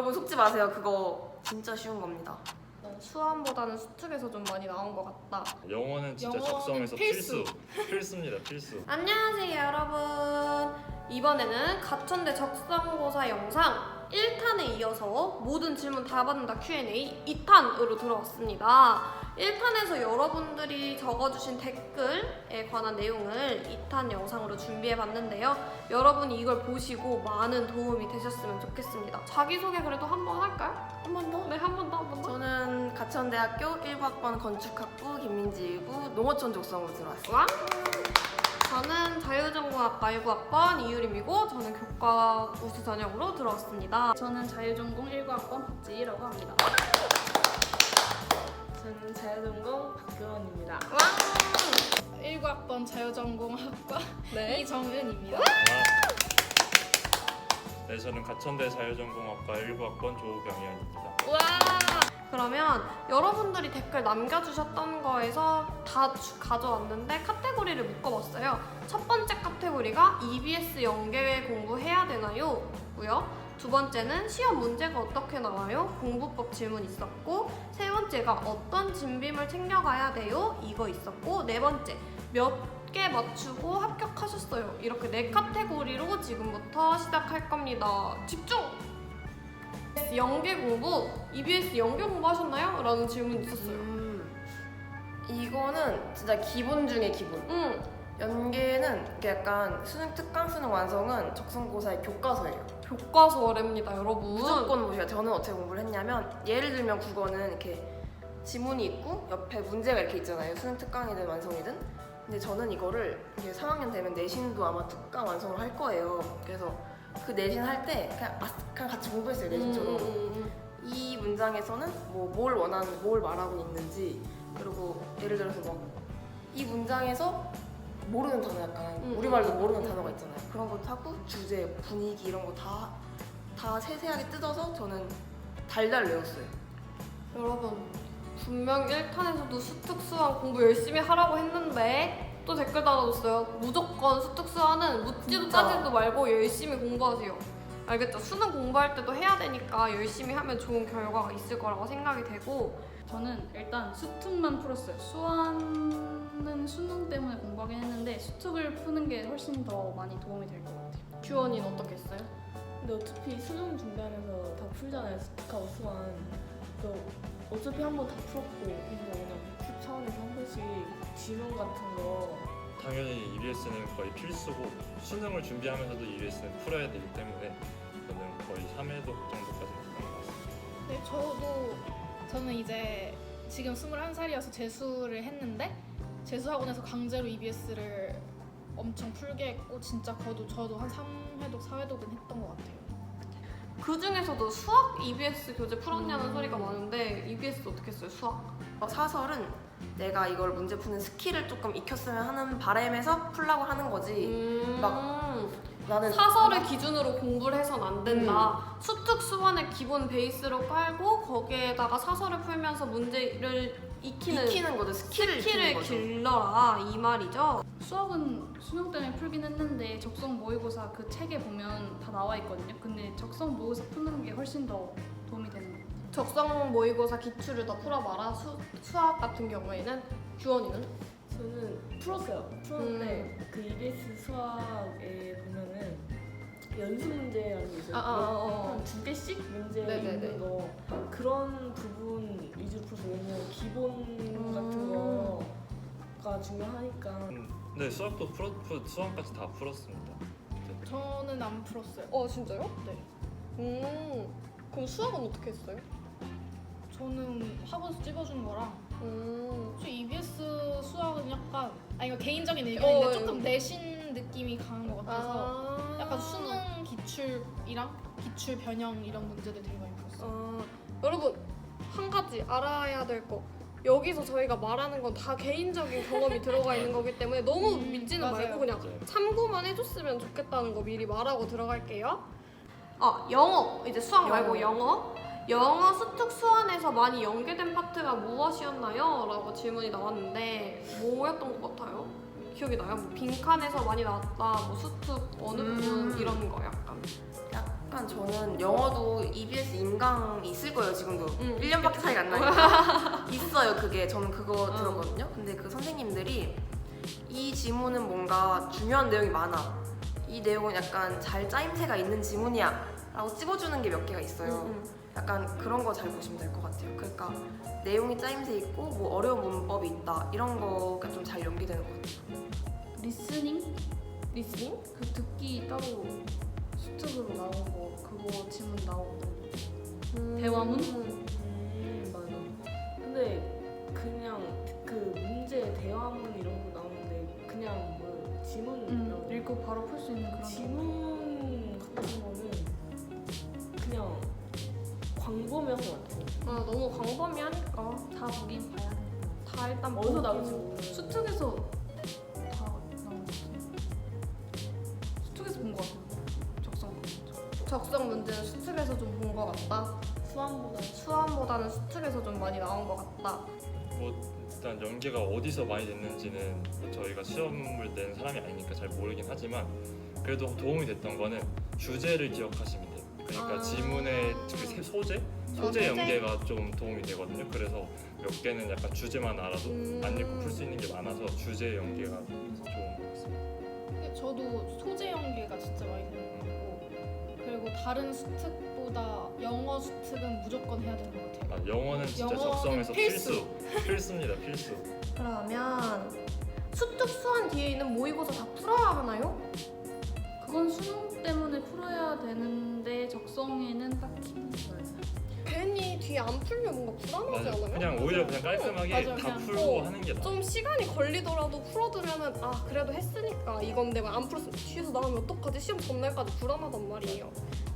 여러분 속지 마세요. 그거 진짜 쉬운 겁니다. 수험보다는 수특에서 좀 많이 나온 것 같다. 영어는 진짜 영어는 적성에서 필수. 필수. 필수입니다. 필수. 안녕하세요 여러분 이번에는 가천대 적성고사 영상 1탄에 이어서 모든 질문 다 받는다 Q&A 2탄으로 들어왔습니다 1탄에서 여러분들이 적어주신 댓글에 관한 내용을 2탄 영상으로 준비해봤는데요 여러분이 이걸 보시고 많은 도움이 되셨으면 좋겠습니다 자기소개 그래도 한 번 할까요? 한 번 더. 네 한 번 더 한 번 더 저는 가천대학교 1학번 건축학부 김민지 1구 농어촌 족성으로 들어왔어요. 와. 저는 자유전공학과 1구학번 이유림이고 저는 교과 우수 전형으로 들어왔습니다. 저는 자유전공 1과학번 박지희라고 합니다. 저는 자유전공 박교원입니다. 1과학번 자유전공학과 네. 이정은입니다. 아. 네, 저는 가천대 자유전공학과 19학번 조병현입니다. 와. 그러면 여러분들이 댓글 남겨주셨던 거에서 다 주- 가져왔는데 카테고리를 묶어봤어요. 첫 번째 카테고리가 EBS 연계 공부해야 되나요? 고요. 두 번째는 시험 문제가 어떻게 나와요? 공부법 질문 있었고 세 번째가 어떤 진빔을 챙겨가야 돼요? 이거 있었고 네 번째 몇 개 맞추고 합격하셨어요. 이렇게 네 카테고리로 지금부터 시작할 겁니다. 집중! 연계 공부, EBS 연계 공부 하셨나요? 라는 질문 있었어요. 음, 이거는 진짜 기본 중에 기본. 응, 연계는 이게 약간 수능 특강 수능 완성은 적성고사의 교과서예요. 교과서랍니다, 여러분. 무조건 보셔야 저는 어떻게 공부를 했냐면 예를 들면 국어는 이렇게 지문이 있고 옆에 문제가 이렇게 있잖아요. 수능 특강이든 완성이든. 근데 저는 이거를 이제 3학년 되면 내신도 아마 특강 완성을 할 거예요. 그래서 그 내신 할 때 그냥, 아, 그냥 같이 공부했어요 음, 내신처럼. 음, 음. 이 문장에서는 뭐 뭘 원하는 뭘 말하고 있는지 그리고 예를 들어서 막 이 문장에서 모르는 단어 약간 음, 우리말도 음, 모르는 음. 단어가 있잖아요 그런 것도 하고 주제 분위기 이런 거 다 다 세세하게 뜯어서 저는 달달 외웠어요 여러분, 분명 1탄에서도 수특 수학 공부 열심히 하라고 했는데 또 댓글 달아줬어요. 무조건 수특 수학은 묻지도 진짜. 따지도 말고 열심히 공부하세요. 알겠죠? 수능 공부할 때도 해야 되니까 열심히 하면 좋은 결과가 있을 거라고 생각이 되고 저는 일단 수특만 풀었어요. 수학은 수능 때문에 공부하긴 했는데 수특을 푸는 게 훨씬 더 많이 도움이 될 것 같아요. 규원이는 어떻게 했어요? 근데 어차피 수능 준비하면서 다 풀잖아요. 스특하고 수완. 그래서 어차피 한 번 다 풀었고 그래서 그냥 복습 차원에서 한 번씩 지문 같은 거 당연히 EBS는 거의 필수고 수능을 준비하면서도 EBS는 풀어야 되기 때문에 저는 거의 3회독 정도까지 했던 것 같습니다. 네, 저도 저는 이제 지금 21살이어서 재수를 했는데 재수학원에서 강제로 EBS를 엄청 풀게 했고 진짜 거도 저도 한 3회독, 4회독은 했던 것 같아요. 그 중에서도 수학 EBS 교재 풀었냐는 음. 소리가 많은데 EBS 어떻게 했어요? 수학? 어, 사설은 내가 이걸 문제 푸는 스킬을 조금 익혔으면 하는 바람에서 풀라고 하는 거지 음. 막 나는 사설을 기준으로 공부를 해선 안 된다. 수특 수완을 기본 베이스로 깔고 거기에다가 사설을 풀면서 문제를 익히는, 익히는 거죠 스킬을 스킬을 익히는 거죠 길러라 이 말이죠. 수학은 수능 때문에 풀긴 했는데 적성 모의고사 그 책에 보면 다 나와 있거든요. 근데 적성 모의고사 푸는 게 훨씬 더 도움이 되는 것 같아요. 적성 모의고사 기출을 더 풀어봐라. 수, 수학 같은 경우에는 규원이는 저는 풀었어요. 풀었는데 음. 그 EBS 수학에 보면은 연습 문제라는 게 있어요. 아, 아, 아, 아. 한두 개씩 문제 네네네. 있는 거 그런 부분 위주로 풀어서 왜냐면 기본 음. 같은 거가 중요하니까 음, 네, 수학도 풀어, 풀, 수학까지 다 풀었습니다. 저는 안 풀었어요. 어 진짜요? 네. 음 그럼 수학은 어떻게 했어요? 저는 학원에서 찝어준 거랑 음저 EBS 수학은 약간 아 이거 개인적인 의견인데 어, 조금 내신 느낌이 강한 것 같아서 아. 약간 수능 기출이랑 기출 변형 이런 문제들 되게 많이 풀었어요. 어, 여러분 한 가지 알아야 될 거. 여기서 저희가 말하는 건 다 개인적인 경험이 들어가 있는 거기 때문에 너무 음, 믿지는 맞아요. 말고 그냥 맞아요. 참고만 해줬으면 좋겠다는 거 미리 말하고 들어갈게요. 아 영어 이제 수학 말고 영어. 영어 수특 수완에 서 많이 연계된 파트가 무엇이었나요? 라고 질문이 나왔는데 뭐였던 것 같아요? 기억이 나요? 뭐 빈칸에서 많이 나왔다, 뭐 수특 어느 부분 음. 이런 거 약간. 약- 약간 저는 영어도 EBS 인강이 있을 거예요 지금도 음, 1년밖에 차이가 안 나니까 있어요 그게 저는 그거 어. 들었거든요 근데 그 선생님들이 이 지문은 뭔가 중요한 내용이 많아 이 내용은 약간 잘 짜임새가 있는 지문이야 라고 찍어주는 게 몇 개가 있어요 음, 약간 그런 거 잘 보시면 될 것 같아요 그러니까 내용이 짜임새 있고 뭐 어려운 문법이 있다 이런 거가 좀 잘 연기되는 것 같아요 리스닝? 리스닝? 그 듣기 따로 수특으로 나온 거 그거 지문 나오고 음. 대화문? 음 맞아 근데 그냥 그 문제 대화문 이런 거 나오는데 그냥 뭐 지문 음, 읽고 바로 풀 수 있는 그런 지문 같은 거 광범위해서 같아요 아 너무 광범위하니까 다 보긴 봐야 돼. 다 일단 어디서 모르는 수특에서 다 나온 것. 수특에서 본 것 같아요. 적성. 적성 문제는 수특에서 좀 본 것 같다. 수학보다 수험보다는 수특에서 좀 많이 나온 것 같다. 뭐 일단 연계가 어디서 많이 됐는지는 저희가 시험을 낸 사람이 아니니까 잘 모르긴 하지만 그래도 도움이 됐던 거는 주제를 기억하시면. 그러니까 아. 지문의 그 세- 소재? 어, 소재 소재. 연계가 좀 도움이 되거든요. 그래서 몇 개는 약간 주제만 알아도 음. 안 읽고 풀 수 있는 게 많아서 주제 연계가 좋은 것 같습니다. 근데 저도 소재 연계가 진짜 많이 같고 그리고 다른 수특보다 영어 수특은 무조건 해야 되는 것 같아요. 아, 영어는 진짜 영어는 적성에서 필수. 필수. 필수입니다. 필수. 그러면 수특 수한 뒤에 있는 모의고사 다 풀어야 하나요? 그건 수능 때문에 풀어야 되는데 적성에는 딱히 괜히 뒤에 안 풀면 뭔가 불안하지 맞아. 않아요? 그냥 오히려 그냥 깔끔하게 맞아요. 다 그냥 풀고 어, 하는 게 나아. 좀 시간이 걸리더라도 풀어두면은 아 그래도 했으니까 이건 내가 안 풀었으면 뒤에서 나오면 어떡하지 시험 전날까지 불안하단 말이에요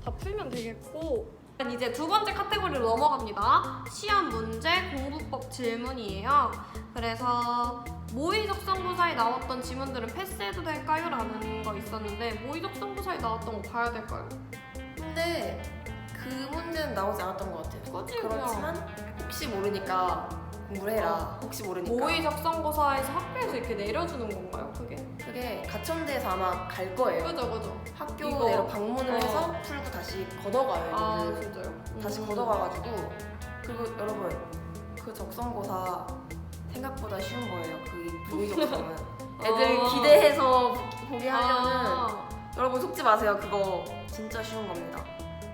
다 풀면 되겠고 이제 두 번째 카테고리로 넘어갑니다 시험 문제 공부법 질문이에요 그래서 모의 적성고사에 나왔던 지문들은 패스해도 될까요? 라는 거 있었는데 모의 적성고사에 나왔던 거 봐야 될까요? 근데 그 문제는 나오지 않았던 것 같아요 그거지 그렇지만 혹시 모르니까 공부를 해라 혹시 모르니까 모의 적성고사에서 학교에서 이렇게 내려주는 건가요? 그게? 그게 가천대에서 아마 갈 거예요 그죠 그죠 학교 이거. 내로 방문을 어. 해서 풀고 다시 걷어가요 아 이거를 진짜요? 다시 음. 걷어가가지고 그리고 여러분 그 적성고사 생각보다 쉬운 거예요. 그 적성은 애들 아. 기대해서 보- 보게 하려는 아, 여러분 속지 마세요. 그거 진짜 쉬운 겁니다.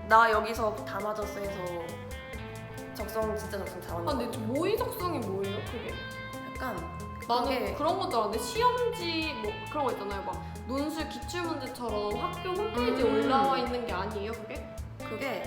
나 여기서 다 맞았어 해서 적성 진짜 적성 잘아 맞는 근데 저 모의 적성이 뭐예요 그게? 약간 나는 그게 그런 건 줄 알았는데 시험지 뭐 그런 거 있잖아요. 막 논술 기출 문제처럼 학교 홈페이지에 음. 올라와 있는 게 아니에요 그게? 그게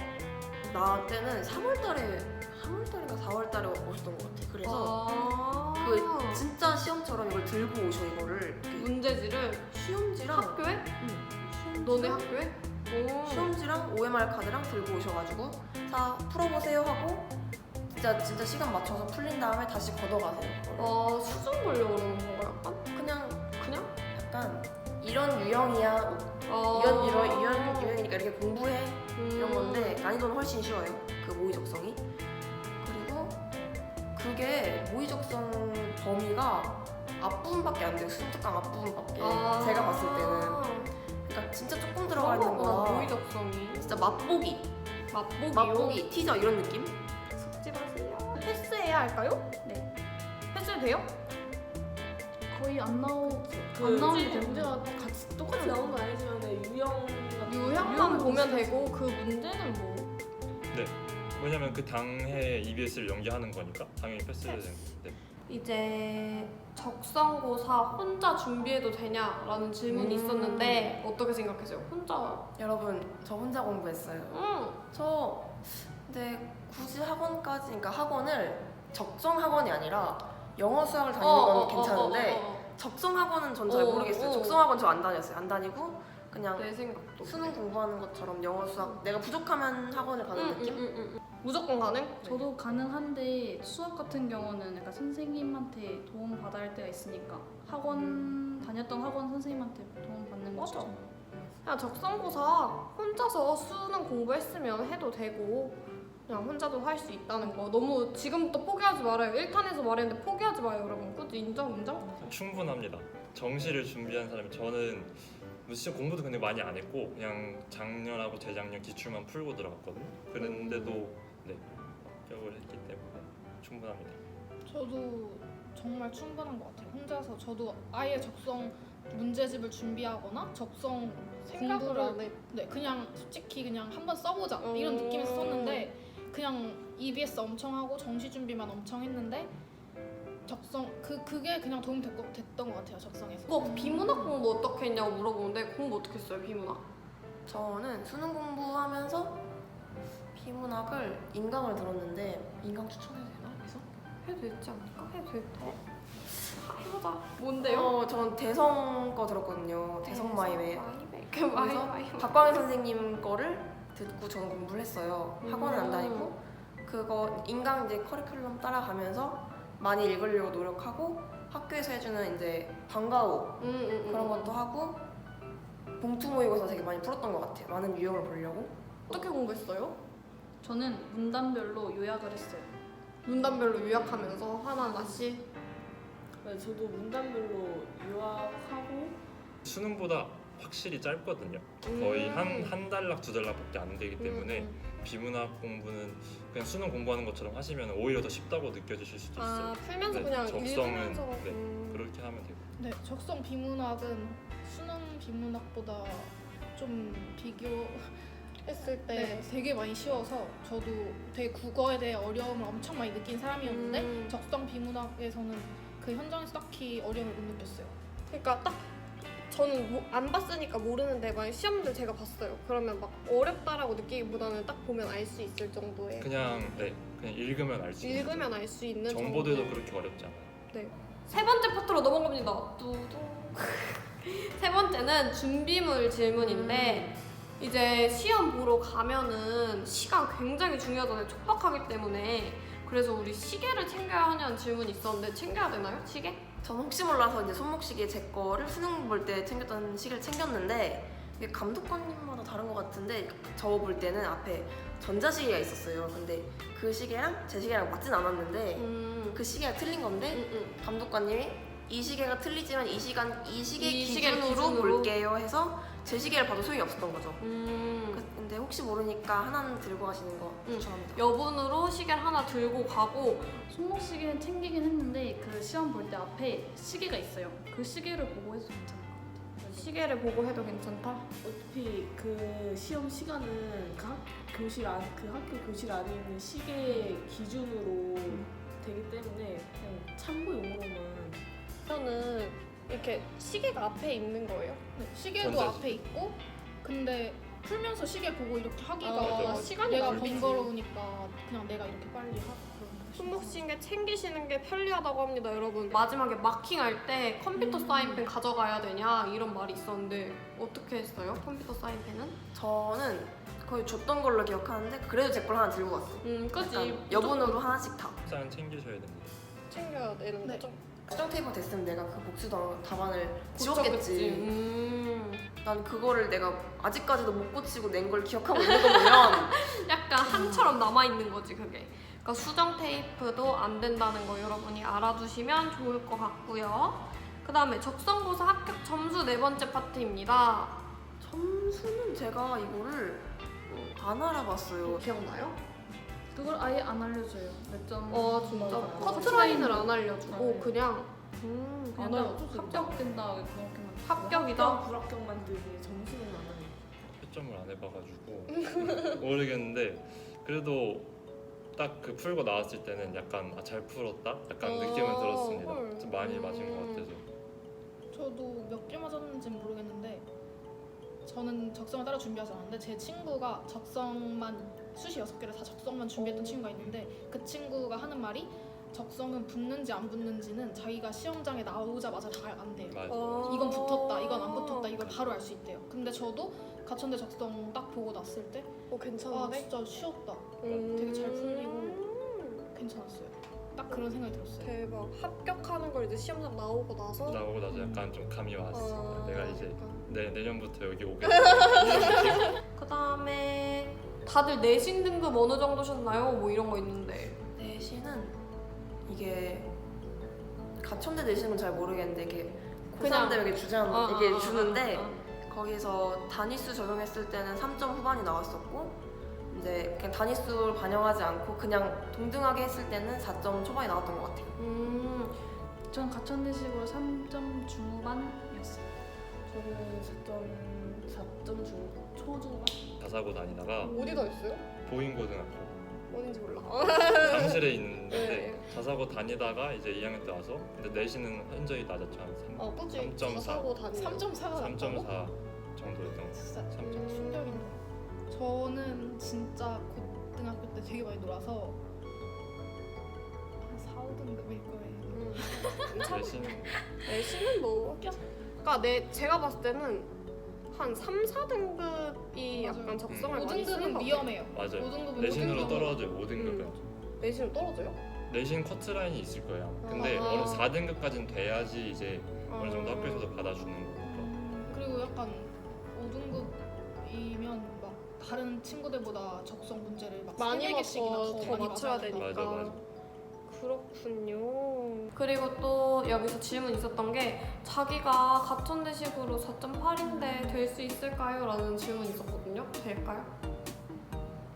나 때는 3월달에 3월달인가 4월달에 오셨던 것 같아. 그래서 아 그 진짜 시험처럼 이걸 들고 오셔 이거를 이렇게 문제지를 시험지랑 학교에? 응, 너네 학교에? 오. 시험지랑 OMR 카드랑 들고 오셔가지고 자 풀어보세요 하고 진짜 진짜 시간 맞춰서 풀린 다음에 다시 걷어가세요. 아 수준 보려고 그러는 건가 약간? 그냥 그냥? 약간 이런 유형이야 아. 이런 이런 이런 유형이니까 이렇게 공부해 이런 음. 건데 난이도는 훨씬 쉬워요. 그 모의 적성이 그게 모의 적성 범위가 앞부분밖에 안 돼요. 수특강 앞부분밖에 아. 제가 봤을 때는 그러니까 진짜 조금 들어가 있는 거구나 거라 모의 적성이 진짜 맛보기 맛보기요? 맛보기 티저 이런 느낌? 숙지 마세요 패스해야 할까요? 네. 패스해도 돼요? 거의 안 나오 그안 나오는 문제- 게 문제가 똑같이 똑같이 나온 건 아니지만 유형 같은 유형만 보면 되고 그 문제는 뭐 왜냐면 그 당해 EBS를 연계하는 거니까 당연히 패스해야 되는 데 이제 적성고사 혼자 준비해도 되냐라는 질문이 음. 있었는데 어떻게 생각하세요? 혼자? 여러분 저 혼자 공부했어요. 응. 저 근데 굳이 학원까지 그러니까 학원을 적정 학원이 아니라 영어 수학을 다니는 건 괜찮은데 어, 적성 학원은 전 잘 어, 모르겠어요. 어. 적성 학원 저 안 다녔어요. 안 다니고 그냥 내 생각도. 수능 공부하는 것처럼 영어 수학 내가 부족하면 학원을 가는 응, 느낌? 응, 응, 응. 무조건 가능? 저도 가능한데 수학 같은 경우는 약간 선생님한테 도움 받아야 할 때가 있으니까 학원 다녔던 학원 선생님한테 도움 받는 거 맞아. 추천. 그냥 적성고사 혼자서 수능 공부했으면 해도 되고 그냥 혼자도 할 수 있다는 거 너무 지금부터 포기하지 말아요 1탄에서 말했는데 포기하지 마요 여러분 그치 인정 인정? 충분합니다. 정시를 준비한 사람이 저는 뭐 시험 공부도 근데 많이 안 했고 그냥 작년하고 재작년 기출만 풀고 들어갔거든요. 그랬는데도 네 합격을 했기 때문에 충분합니다. 저도 정말 충분한 것 같아요. 혼자서 저도 아예 적성 문제집을 준비하거나 적성 생각을 공부를 안 해. 네 그냥 솔직히 그냥 한번 써보자 이런 어. 느낌에서 썼는데 그냥 EBS 엄청 하고 정시 준비만 엄청 했는데 적성 그 그게 그냥 도움 됐, 됐던 것 같아요 적성에서. 그거 비문학 공부 어떻게 했냐고 물어보는데 공부 어떻게 했어요 비문학? 저는 수능 공부하면서 비문학을 인강을 들었는데 인강 추천해도 되나? 그래서? 해도 되지 않을까? 해도 될 듯. 하- 해보자. 뭔데요? 어, 전 대성 거 들었거든요. 대성 마이웨. 마이웨. 그 마이 그래서 마이. 박광희 선생님 거를 듣고 저는 공부를 했어요. 학원은 안 음. 다니고 그거 인강 이제 커리큘럼 따라가면서 많이 읽으려고 노력하고 학교에서 해주는 이제 방과후 음, 음, 음. 그런 것도 하고 봉투 모의고사 되게 많이 풀었던 것 같아요. 많은 유형을 보려고. 어떻게 공부했어요? 저는 문단별로 요약을 했어요. 문단별로 요약하면서 하나하나씩. 네, 저도 문단별로 유학하고 수능보다 확실히 짧거든요. 거의 음. 한 한 달락 두 달락밖에 안 되기 때문에 음, 음. 비문학 공부는 그냥 수능 공부하는 것처럼 하시면 오히려 더 쉽다고 느껴지실 수도 있어요. 아 풀면서 네, 그냥 적성은, 읽으면서. 네, 음. 그렇게 하면 되고. 네, 적성 비문학은 수능 비문학보다 좀 비교했을 때 네. 되게 많이 쉬워서 저도 되게 국어에 대해 어려움을 엄청 많이 느낀 사람이었는데 음. 적성 비문학에서는 그 현장에서 딱히 어려움을 못 느꼈어요. 그러니까 딱 저는 뭐- 안 봤으니까 모르는데 만약 시험들 제가 봤어요. 그러면 막 어렵다라고 느끼기보다는 딱 보면 알 수 있을 정도의 그냥 네 그냥 읽으면 알 수 있는 읽으면 알 수 있는 정보들도 정도의 그렇게 어렵지 않아요. 세 번째 파트로 넘어갑니다. 두두. 세 번째는 준비물 질문인데 이제 시험 보러 가면은 시간 굉장히 중요하잖아요. 촉박하기 때문에 그래서 우리 시계를 챙겨야 하냐는 질문이 있었는데 챙겨야 되나요? 시계? 저는 혹시 몰라서 이제 손목시계 제 거를 수능 볼 때 챙겼던 시계를 챙겼는데 이게 감독관님마다 다른 것 같은데 저 볼 때는 앞에 전자시계가 있었어요. 근데 그 시계랑 제 시계랑 맞진 않았는데 음. 그 시계가 틀린 건데 음, 음. 감독관님이 이 시계가 틀리지만 이 시간 이 시계 이 기준으로, 기준으로. 볼게요 해서 제 시계를 봐도 소용이 없었던 거죠. 음. 그- 근데 혹시 모르니까 하나는 들고 가시는 거 음. 추천합니다. 여분으로 시계를 하나 들고 가고 손목 시계는 챙기긴 했는데 그 시험 볼 때 앞에 시계가 있어요. 그 시계를 보고 해도 괜찮을 것 같아요. 시계를 보고 해도 괜찮다. 어차피 그 시험 시간은 그 학, 교실 안, 그 학교 교실 안에 있는 시계 기준으로 되기 때문에 그냥 참고용으로만 저는 이렇게 시계가 앞에 있는 거예요. 네, 시계도 전자시계. 앞에 있고 근데 풀면서 시계 보고 이렇게 하기가 아, 맞아. 시간이 내가 걸리지. 번거로우니까 그냥 내가 이렇게 빨리 하고 그런 거 손목시계 챙기시는 게 편리하다고 합니다, 여러분. 마지막에 마킹할 때 컴퓨터 음. 사인펜 가져가야 되냐 이런 말이 있었는데 어떻게 했어요? 컴퓨터 사인펜은? 저는 거의 줬던 걸로 기억하는데 그래도 제 걸 하나 들고 갔어요. 음, 그지. 약간 여분으로 하나씩 다. 식사는 챙기셔야 됩니다. 챙겨야 되는 네. 거죠. 수정 테이프 됐으면 내가 그 복수당 답안을 그치. 지웠겠지. 음, 난 그거를 내가 아직까지도 못 고치고 낸 걸 기억하고 있는 거 보면 약간 한처럼 남아 있는 거지 그게. 그러니까 수정 테이프도 안 된다는 거 여러분이 알아두시면 좋을 것 같고요. 그 다음에 적성고사 합격 점수 네 번째 파트입니다. 점수는 제가 이거를 안 알아봤어요. 기억나요? 그걸 아예 안 알려줘요. 몇 점? 어 진짜 맞아. 커트라인을 안 알려주고 네. 그냥 음, 그냥 안 딱 알려줘도 합격된다 그렇게만. 합격이다. 합격, 불합격만 뜨지 점수는 안 하네. 채점을 안 해봐가지고 모르겠는데 그래도 딱 그 풀고 나왔을 때는 약간 아, 잘 풀었다 약간 어, 느낌은 들었습니다. 헐. 좀 많이 맞은 것 음. 같아서. 저도 몇 개 맞았는지 는 모르겠는데 저는 적성을 따로 준비하지 않았는데 제 친구가 적성만 수시 여섯 개를 다 적성만 준비했던 친구가 있는데 그 친구가 하는 말이 적성은 붙는지 안 붙는지는 자기가 시험장에 나오자마자 잘안 돼요. 맞아. 어. 이건 붙었다, 이건 안 붙었다, 이걸 바로 알 수 있대요. 근데 저도 가천대 적성 딱 보고 났을 때, 어 아 괜찮은데? 진짜 쉬웠다, 음. 되게 잘 풀리고. 괜찮았어요. 딱 그런 생각이 들었어요. 대박 합격하는 걸 이제 시험장 나오고 나서 나오고 나서 약간 좀 감이 왔어. 어, 내가 이제 약간. 내 내년부터 여기 오게. 그 다음에 다들 내신 등급 어느 정도셨나요? 뭐 이런 거 있는데 내신은 이게 가천대 내신은 잘 모르겠는데 이게 그냥- 고3 되면 이게 주장 어, 이게 어, 어, 주는데 어, 어. 거기서 단위수 적용했을 때는 3점 후반이 나왔었고 이제 그냥 단위수를 반영하지 않고 그냥 동등하게 했을 때는 4점 초반이 나왔던 것 같아요. 음, 전 가천대식으로 3점 중반이었어요. 저는 4점 4점 중 초중반 자사고 다니다가 어디 더 있어요? 보인고등학교 어딘지 몰라. 사무실에 있는데 네. 자사고 다니다가 이제 2학년 때 와서 근데 내신은 현저히 낮았죠 한 3, 어, 그치. 3.4. 자사고 다니. 3.4가 3.4 정도였던 것 진짜 같아요 3.4 음. 충격이네. 저는 진짜 고등학교 때 되게 많이 놀아서 한 4, 5등급일 거예요. 음. 내신 내신은 뭐. 그러니까 내 제가 봤을 때는 한 3, 4등급이 맞아요. 약간 적성을 많이 쓰는 5등급은 것 위험해요. 맞아요 5등급은 내신으로 5등급은 떨어져요 5등급은 같아요. 내신은 떨어져요? 내신 커트라인이 있을 거예요 근데 아. 어느 4등급까지는 돼야지 이제 어느 정도 아. 학교에서도 받아주는 거니까 그리고 약간 5등급이면 막 다른 친구들보다 적성 문제를 막 많이 3, 4개씩이나 맞춰 더, 더 많이 맞춰야 되니까. 맞아, 맞아. 그렇군요. 그리고 또 여기서 질문 있었던 게 자기가 가천대식으로 4.8인데 될 수 있을까요? 라는 질문이 있었거든요. 될까요?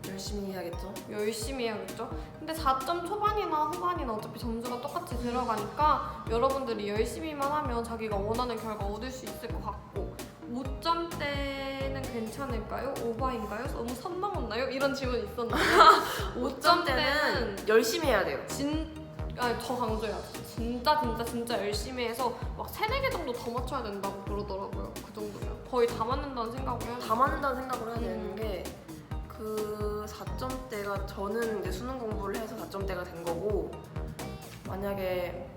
열심히 해야겠죠. 열심히 해야겠죠. 근데 4점 초반이나 후반이나 어차피 점수가 똑같이 들어가니까 여러분들이 열심히만 하면 자기가 원하는 결과 얻을 수 있을 것 같고 5점대는 괜찮을까요? 오바인가요? 너무 선 넘었나요? 이런 질문이 있었는데 5점 때는 열심히 해야 돼요. 진 아니 더 강조해야 돼. 진짜 진짜 진짜 열심히 해서 막 세네 개 정도 더 맞춰야 된다고 그러더라고요. 그 정도면 거의 다 맞는다는 생각을 해야 다 맞는다는 생각을 해야 음. 되는 게그 4점대가 저는 이제 수능 공부를 해서 4점대가 된 거고 만약에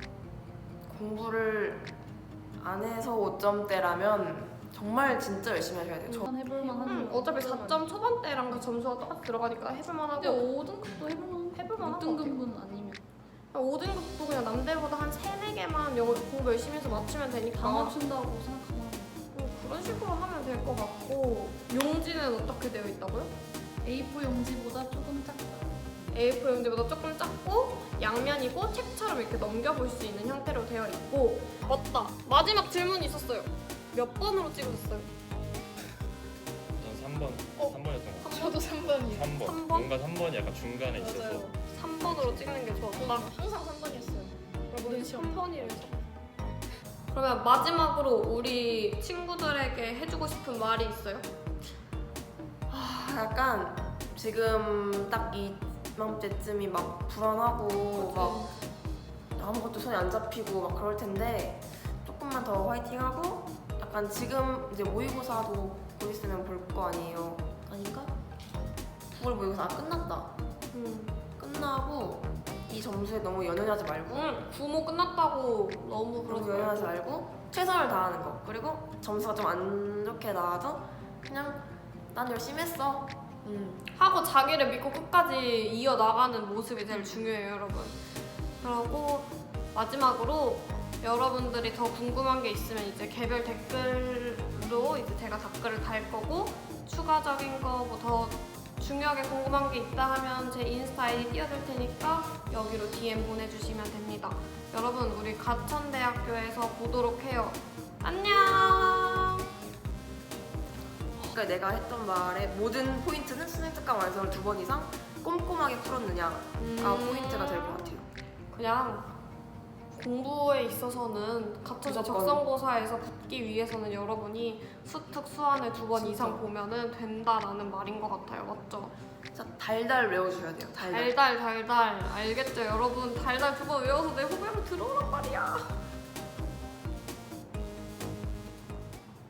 공부를 안 해서 5점대라면 정말 진짜 열심히 하셔야 돼요. 저 저만 해볼만 한. 음, 어차피 4점 초반대랑 그 점수가 똑같이 들어가니까 해볼만 근데 하고 5등급도 해볼만 해볼만 한것 6등급은 아니 면 5등급도 그냥 남들보다 한 3, 4개만 영어 공부 열심히 해서 맞추면 되니까 다 맞춘다고 생각하면 음, 그런 식으로 하면 될 것 같고 용지는 어떻게 되어 있다고요? A4 용지보다 조금 작다. A4 용지보다 조금 작고 양면이고 책처럼 이렇게 넘겨볼 수 있는 형태로 되어 있고 맞다 마지막 질문이 있었어요 몇 번으로 찍으셨어요? 전 3번 어? 3번이었던 것 같아요 저도 3번이에요. 3번. 삼 번? 뭔가 3번이 약간 중간에 있어서 맞아요. 3번으로 찍는 게 저는 좋았다 항상 3번이었어요. 여러분 시험. 3번이래서 그러면 마지막으로 우리 친구들에게 해주고 싶은 말이 있어요? 아, 약간 지금 딱 이맘때쯤이 막 불안하고 막 아무것도 손에 안 잡히고 막 그럴 텐데 조금만 더 화이팅하고 약간 지금 이제 모의고사도 곧 있으면 볼 거 아니에요. 아닌가? 9월 모의고사 아, 끝났다. 음. 끝나고 이 점수에 너무 연연하지 말고 응, 부모 끝났다고 너무 그러지 그리고 연연하지 말고 말고 최선을 다하는 거 그리고 점수가 좀 안 좋게 나와도 그냥 난 열심히 했어. 음. 하고 자기를 믿고 끝까지 이어나가는 모습이 제일 중요해요, 여러분. 그리고 마지막으로 여러분들이 더 궁금한 게 있으면 이제 개별 댓글로 이제 제가 댓글을 달 거고 추가적인 거뭐더 중요하게 궁금한 게 있다 하면 제 인스타 아이디 띄워둘 테니까 여기로 DM 보내주시면 됩니다. 여러분 우리 가천대학교에서 보도록 해요. 안녕. 그러니까 내가 했던 말의 모든 포인트는 수능 특강 완성을 두 번 이상 꼼꼼하게 풀었느냐가 음. 포인트가 될 것 같아요. 그냥 공부에 있어서는 무조건. 적성고사에서 붙기 위해서는 여러분이 수특 수안을 두 번. 이상 보면은 된다라는 말인 것 같아요. 맞죠? 진짜 달달 외워줘야 돼요. 달달. 달달 달달 알겠죠 여러분 달달 두 번 외워서 내 후배로 들어오란 말이야